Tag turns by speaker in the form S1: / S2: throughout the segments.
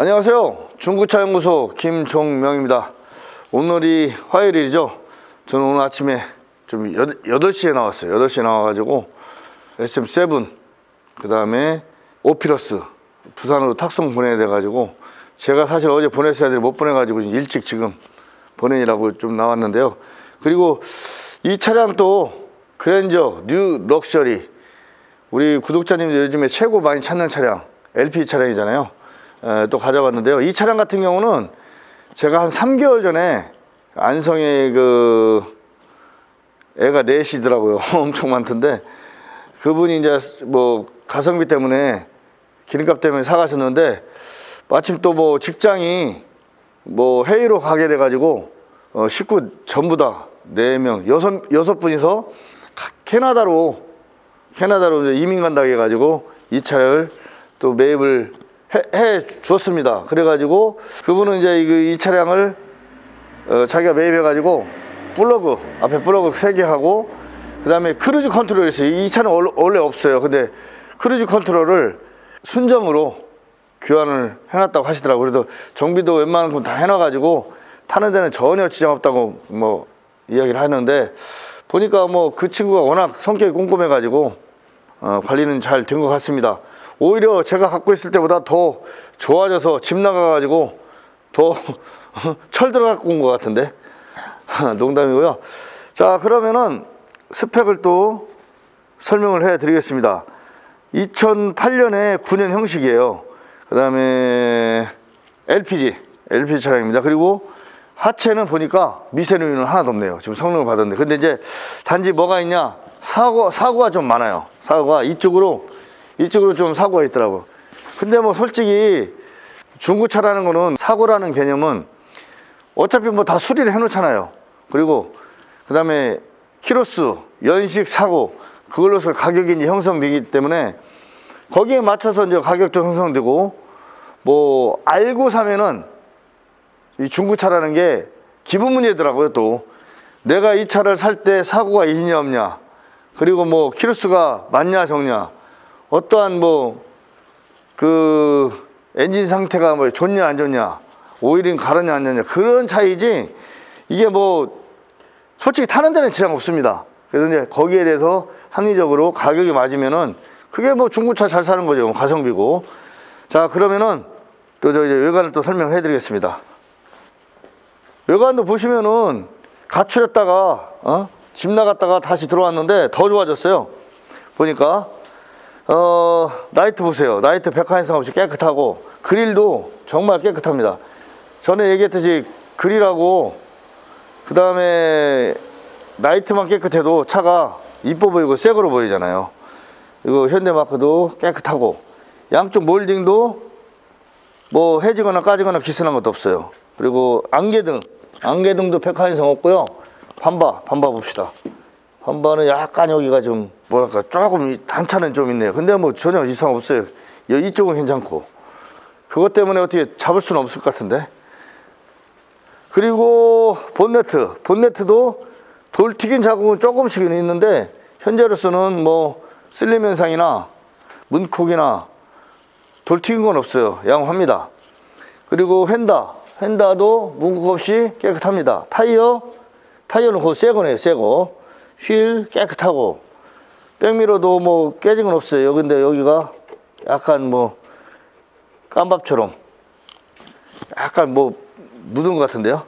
S1: 안녕하세요. 중고차 연구소 김종명입니다. 오늘이 화요일이죠. 저는 오늘 아침에 좀 8시에 나왔어요. 8시에 나와가지고 SM7 그 다음에 오피러스 부산으로 탁송 보내야 돼가지고 제가 사실 어제 보냈어야 되는데 못 보내가지고 일찍 지금 보내느라고 좀 나왔는데요. 그리고 이 차량 또 그랜저 뉴 럭셔리 우리 구독자님들 요즘에 최고 많이 찾는 차량 LP 차량이잖아요. 에, 또 가져왔는데요. 이 차량 같은 경우는 제가 한 3개월 전에 안성에 그 애가 넷이더라고요. 엄청 많던데 그분이 이제 뭐 가성비 때문에 기름값 때문에 사가셨는데 마침 또 뭐 직장이 뭐 회의로 가게 돼가지고 어, 식구 전부 다 네 명 여섯 여섯 분이서 가- 캐나다로 캐나다로 이제 이민 간다고 해가지고 이 차를 또 매입을 해, 해 주었습니다. 그래가지고 그분은 이제 이, 이 차량을 어, 자기가 매입해가지고 플러그 앞에 플러그 세개 하고 그 다음에 크루즈 컨트롤이 있어요. 이 차는 원래, 없어요. 근데 크루즈 컨트롤을 순정으로 교환을 해놨다고 하시더라고요. 그래도 정비도 웬만한 건 다 해놔가지고 타는 데는 전혀 지장 없다고 뭐 이야기를 하는데 보니까 뭐 그 친구가 워낙 성격이 꼼꼼해가지고 어, 관리는 잘 된 것 같습니다. 오히려 제가 갖고 있을 때보다 더 좋아져서 집 나가가지고 더 철 들어갖고 온 것 같은데 농담이고요. 자 그러면은 스펙을 또 설명을 해 드리겠습니다. 2008년에 9년 형식이에요. 그 다음에 LPG, LPG 차량입니다. 그리고 하체는 보니까 미세누이는 하나도 없네요. 지금 성능을 받았는데. 근데 이제 단지 뭐가 있냐? 사고, 사고가 좀 많아요. 사고가 이쪽으로, 이쪽으로 좀 사고가 있더라고. 근데 뭐 솔직히 중고차라는 거는 사고라는 개념은 어차피 뭐 다 수리를 해놓잖아요. 그리고 그 다음에 키로수, 연식, 사고 그걸로서 가격이 이제 형성되기 때문에 거기에 맞춰서 이제 가격도 형성되고 뭐 알고 사면은 이 중고차라는 게 기분 문제더라고요 또 내가 이 차를 살 때 사고가 있냐 없냐 그리고 뭐 키로수가 많냐 적냐 어떠한 뭐 그 엔진 상태가 뭐 좋냐 안 좋냐 오일은 가느냐 안 가느냐 그런 차이지 이게 뭐 솔직히 타는 데는 지장 없습니다. 그래서 이제 거기에 대해서 합리적으로 가격이 맞으면은 그게 뭐 중고차 잘 사는 거죠. 가성비고. 자, 그러면은 또 저 이제 외관을 또 설명해 드리겠습니다. 외관도 보시면은 가출했다가 어? 집 나갔다가 다시 들어왔는데 더 좋아졌어요. 보니까 어, 나이트 보세요. 나이트 백화 이상 없이 깨끗하고 그릴도 정말 깨끗합니다. 전에 얘기했듯이 그릴하고 그 다음에 나이트만 깨끗해도 차가 이뻐 보이고 새 거로 보이잖아요. 이거 현대마크도 깨끗하고 양쪽 몰딩도 뭐 해지거나 까지거나 기스난 것도 없어요. 그리고 안개등, 안개등도 백화인성 없고요. 반바, 반바 봅시다. 반바는 약간 여기가 좀 뭐랄까 조금 이 단차는 좀 있네요. 근데 뭐 전혀 이상 없어요. 여- 이쪽은 괜찮고 그것 때문에 어떻게 잡을 수는 없을 것 같은데. 그리고 본네트, 본네트도 돌 튀긴 자국은 조금씩은 있는데 현재로서는 뭐 슬림 현상이나 문콕이나 돌 튀긴 건 없어요. 양호합니다. 그리고 휀다, 휀다도 문콕 없이 깨끗합니다. 타이어, 타이어는 그거 새 거네요, 새 거. 휠 깨끗하고 백미러도 뭐 깨진 건 없어요. 근데 여기가 약간 뭐 깜밥처럼 약간 뭐 묻은 것 같은데요.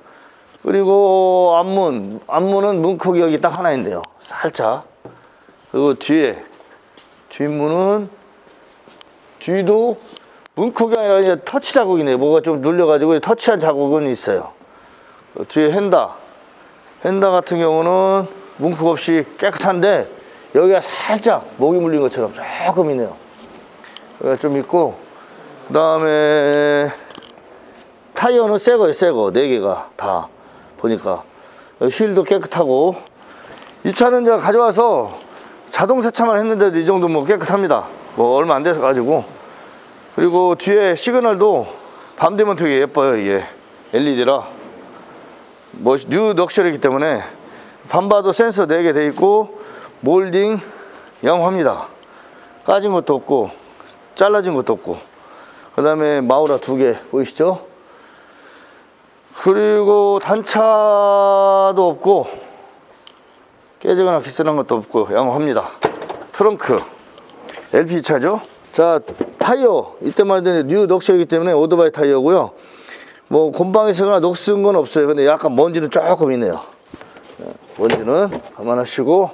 S1: 그리고 앞문, 앞문은 문콕이 여기 딱 하나 있는데요. 살짝. 그리고 뒤에, 뒷문은, 뒤도 문콕이 아니라 이제 터치 자국이네요. 뭐가 좀 눌려가지고 터치한 자국은 있어요. 그 뒤에 핸다. 핸다 같은 경우는 문콕 없이 깨끗한데 여기가 살짝 목이 물린 것처럼 조금 있네요. 여기가 좀 있고, 그 다음에 타이어는 새 거예요, 새 거. 네 개가 다. 보니까. 휠도 깨끗하고. 이 차는 제가 가져와서 자동 세차만 했는데도 이 정도 뭐 깨끗합니다. 뭐 얼마 안 돼서 가지고. 그리고 뒤에 시그널도 밤 되면 되게 예뻐요, 이게. LED라. 뭐, 뉴 럭셔리이기 때문에 밤봐도 센서 4개 돼 있고, 몰딩 영화입니다. 까진 것도 없고, 잘라진 것도 없고. 그 다음에 마우라 두 개 보이시죠? 그리고 단차도 없고 깨지거나 기스난 것도 없고 양호합니다. 트렁크 LP 차죠. 자 타이어 이때만 해도 뉴 넉셔이기 때문에 오토바이 타이어고요. 뭐 곰방이 쓰거나 녹슨 건 없어요. 근데 약간 먼지는 조금 있네요. 자, 먼지는 감안하시고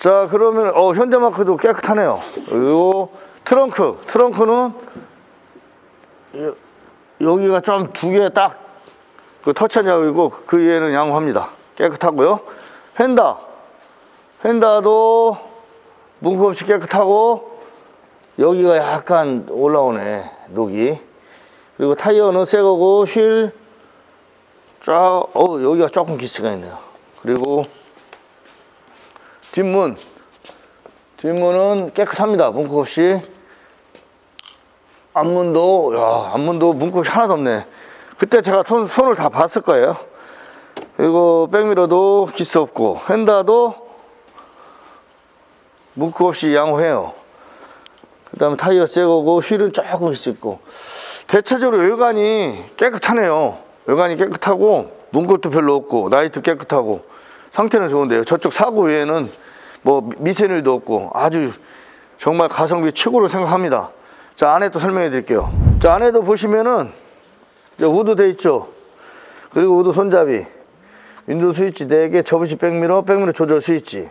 S1: 자 그러면 어 현대마크도 깨끗하네요. 그리고 트렁크 트렁크는 여- 여기가 좀 두 개 딱 그 터치한 자국이고 그 위에는 양호합니다. 깨끗하고요. 휀다 휀다도 문구 없이 깨끗하고 여기가 약간 올라오네 녹이 그리고 타이어는 새 거고 휠 쫙, 어, 여기가 조금 기스가 있네요. 그리고 뒷문. 뒷문은 깨끗합니다. 문구 없이. 앞문도, 야, 앞문도 문구 없이 하나도 없네. 그때 제가 손, 손을 다 봤을 거예요. 그리고 백미러도 기스 없고, 핸다도 문구 없이 양호해요. 그 다음에 타이어 새 거고, 휠은 조금 있고. 대체적으로 외관이 깨끗하네요. 외관이 깨끗하고 문것도 별로 없고 나이트 깨끗하고 상태는 좋은데요. 저쪽 사고 외에는 뭐 미세일도 없고 아주 정말 가성비 최고로 생각합니다. 자 안에 또 설명해 드릴게요. 자 안에도 보시면은 우드 돼 있죠. 그리고 우드 손잡이, 윈도우 스위치 4개, 접으시 백미러, 백미러 조절 스위치,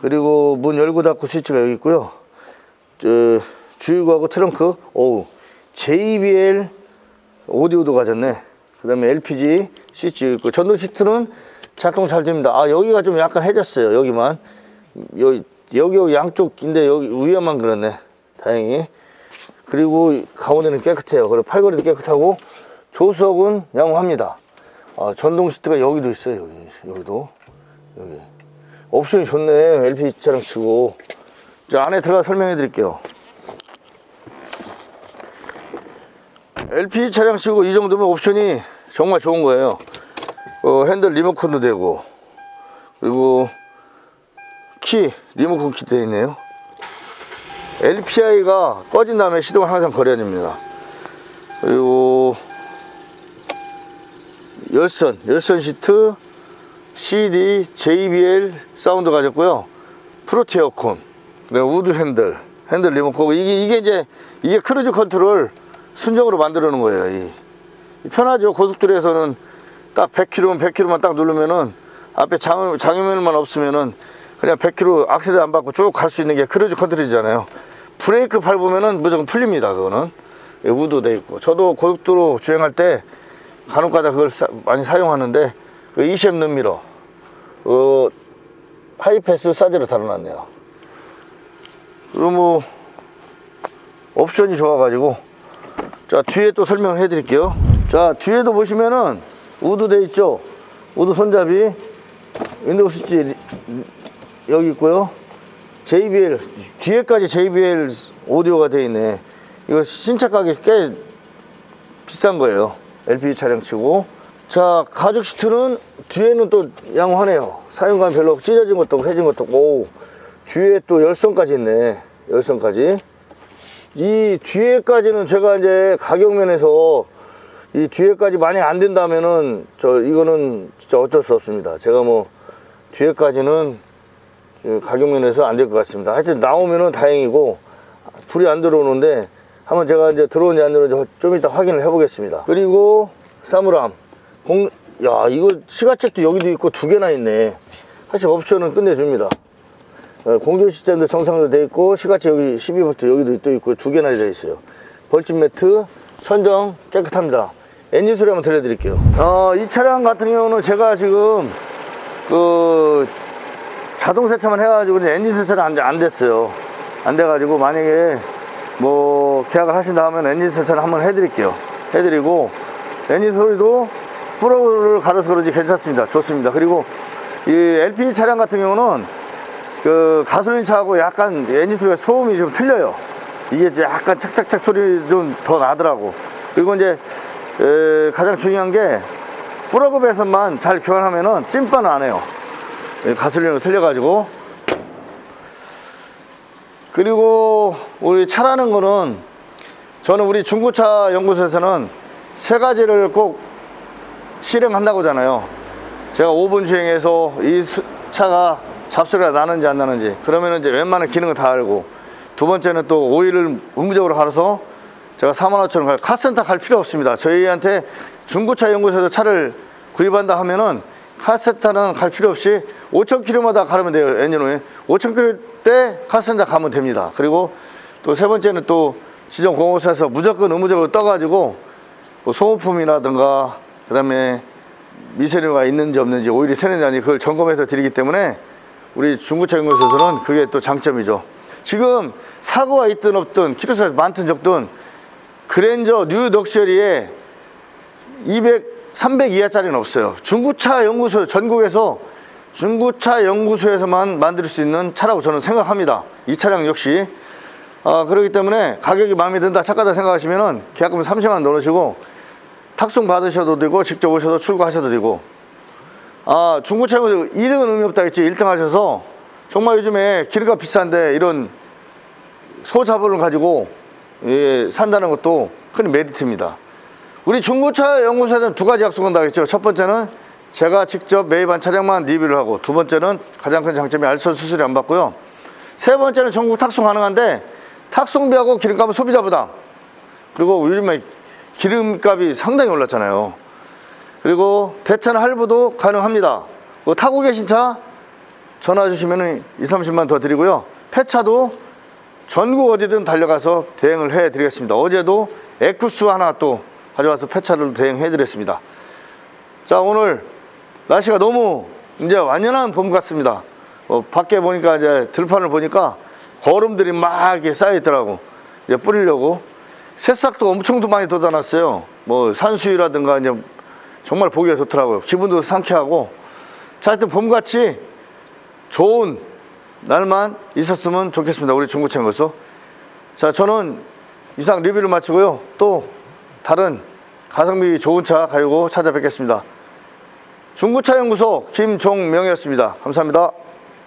S1: 그리고 문 열고 닫고 스위치가 여기 있고요. 저 주유구하고 트렁크, 오우 JBL 오디오도 가졌네. 그 다음에 LPG 스위치 있고 전동 시트는 작동 잘 됩니다. 아 여기가 좀 약간 해졌어요. 여기만 여기 여기 양쪽인데 여기 위에만 그렇네. 다행히. 그리고 가운데는 깨끗해요. 그리고 팔걸이도 깨끗하고 조석은 양호합니다. 아, 전동 시트가 여기도 있어요. 여기 여기도 여기 옵션이 좋네. LPG 차량 치고 자 안에 들어가 설명해 드릴게요. LP 차량 쓰고 이 정도면 옵션이 정말 좋은 거예요. 어, 핸들 리모컨도 되고, 그리고 키, 리모컨 키 되어 있네요. LPI가 꺼진 다음에 시동을 항상 걸어야 됩니다. 그리고 열선, 열선 시트, CD, JBL 사운드 가졌고요. 프로티 에어컨, 그리고 우드 핸들, 핸들 리모컨. 이게, 이게 이제, 이게 크루즈 컨트롤 순정으로 만들어 놓은 거예요. 이. 이 편하죠. 고속도로에서는 딱 100km면 100km만 딱 누르면은 앞에 장, 장애물만 없으면은 그냥 100km 악셀도 안 받고 쭉 갈 수 있는 게 크루즈 컨트롤이잖아요. 브레이크 밟으면은 무조건 풀립니다. 그거는 예, 우도 돼 있고 저도 고속도로 주행할 때 간혹가다 그걸 사- 많이 사용하는데 그 ECM 눈미러 그 하이패스 사제로 달아놨네요. 그리고 뭐 옵션이 좋아가지고 자 뒤에 또 설명해 드릴게요 자 뒤에도 보시면은 우드 돼 있죠? 우드 손잡이. 윈도우 스위치 여기 있고요. JBL 뒤에까지 JBL 오디오가 돼 있네. 이거 신차 가격 꽤 비싼 거예요. LPG 차량 치고. 자 가죽 시트는 뒤에는 또 양호하네요. 사용감 별로 찢어진 것도 없고 해진 것도 없고. 오, 뒤에 또 열선까지 있네. 열선까지. 이 뒤에까지는 제가 이제 가격 면에서 이 뒤에까지 많이 안 된다면은 저 이거는 진짜 어쩔 수 없습니다. 제가 뭐 뒤에까지는 그 가격 면에서 안 될 것 같습니다. 하여튼 나오면은 다행이고 불이 안 들어오는데 한번 제가 이제 들어오는지 안 들어오는지 좀 이따 확인을 해 보겠습니다. 그리고 사물함 공, 야 이거 시가책도 여기도 있고 두 개나 있네. 사실 옵션은 끝내줍니다. 어, 공조 시스템도 정상으로 되어 있고 시가치 여기 12V 여기도 또 있고 두 개나 되어 있어요 벌집 매트 천정 깨끗합니다 엔진 소리 한번 들려드릴게요. 어, 이 차량 같은 경우는 제가 지금 그 자동 세차만 해가지고 엔진 세차를 안, 안 됐어요. 안 돼가지고 만약에 뭐 계약을 하신다 하면 엔진 세차를 한번 해드릴게요. 해드리고 엔진 소리도 프로를 갈아서 그런지 괜찮습니다. 좋습니다. 그리고 이 LPG 차량 같은 경우는 그 가솔린 차하고 약간 엔진 소리가 소음이 좀 틀려요. 이게 약간 착착착 소리 좀 더 나더라고. 그리고 이제 에, 가장 중요한 게 배선만 잘 교환하면은 찐빠는 안 해요. 예, 가솔린으로 틀려가지고. 그리고 우리 차라는 거는 저는 우리 중고차 연구소에서는 세 가지를 꼭 실행한다고 하잖아요. 제가 5분 주행해서 이 수- 차가 잡소리가 나는지 안 나는지 그러면 이제 웬만한 기능을 다 알고 두 번째는 또 오일을 의무적으로 갈아서 제가 4만 5천 원 카센터 갈 필요 없습니다. 저희한테 중고차 연구소에서 차를 구입한다 하면은 카센터는 갈 필요 없이 5천 킬로마다 가면 돼요. 엔진 오일. 5천 킬로 때 카센터 가면 됩니다. 그리고 또 세 번째는 또 지정 공업사에서 무조건 의무적으로 떠가지고 뭐 소모품이라든가 그다음에 미세류가 있는지 없는지 오일이 새는지 그걸 점검해서 드리기 때문에 우리 중고차 연구소에서는 그게 또 장점이죠. 지금 사고가 있든 없든 키로수 많든 적든 그랜저 뉴 럭셔리에 200, 300 이하짜리는 없어요. 중고차 연구소 전국에서 중고차 연구소에서만 만들 수 있는 차라고 저는 생각합니다. 이 차량 역시 아, 그렇기 때문에 가격이 마음에 든다 착하다 생각하시면은 계약금 30만 원 넣으시고 탁송 받으셔도 되고 직접 오셔서 출고하셔도 되고 아 중고차 연구소 2등은 의미 없다 했지 1등 하셔서 정말 요즘에 기름값 비싼데 이런 소자본을 가지고 예, 산다는 것도 큰 메리트입니다. 우리 중고차 연구소에서는 두 가지 약속한다 했죠. 첫 번째는 제가 직접 매입한 차량만 리뷰를 하고 두 번째는 가장 큰 장점이 알선 수수료 안 받고요. 세 번째는 전국 탁송 가능한데 탁송비하고 기름값은 소비자 부담. 그리고 요즘에 기름값이 상당히 올랐잖아요. 그리고 대차는 할부도 가능합니다. 뭐 타고 계신 차 전화 주시면 2, 30만 더 드리고요. 폐차도 전국 어디든 달려가서 대행을 해 드리겠습니다. 어제도 에쿠스 하나 또 가져와서 폐차를 대행해 드렸습니다. 자, 오늘 날씨가 너무 이제 완연한 봄 같습니다. 어, 밖에 보니까 이제 들판을 보니까 거름들이 막 이렇게 쌓여 있더라고. 이제 뿌리려고. 새싹도 엄청 많이 돋아났어요. 뭐 산수유라든가 이제 정말 보기가 좋더라고요. 기분도 상쾌하고. 자, 하여튼 봄같이 좋은 날만 있었으면 좋겠습니다. 우리 중고차 연구소. 자, 저는 이상 리뷰를 마치고요. 또 다른 가성비 좋은 차 가지고 찾아뵙겠습니다. 중고차 연구소 김종명이었습니다. 감사합니다.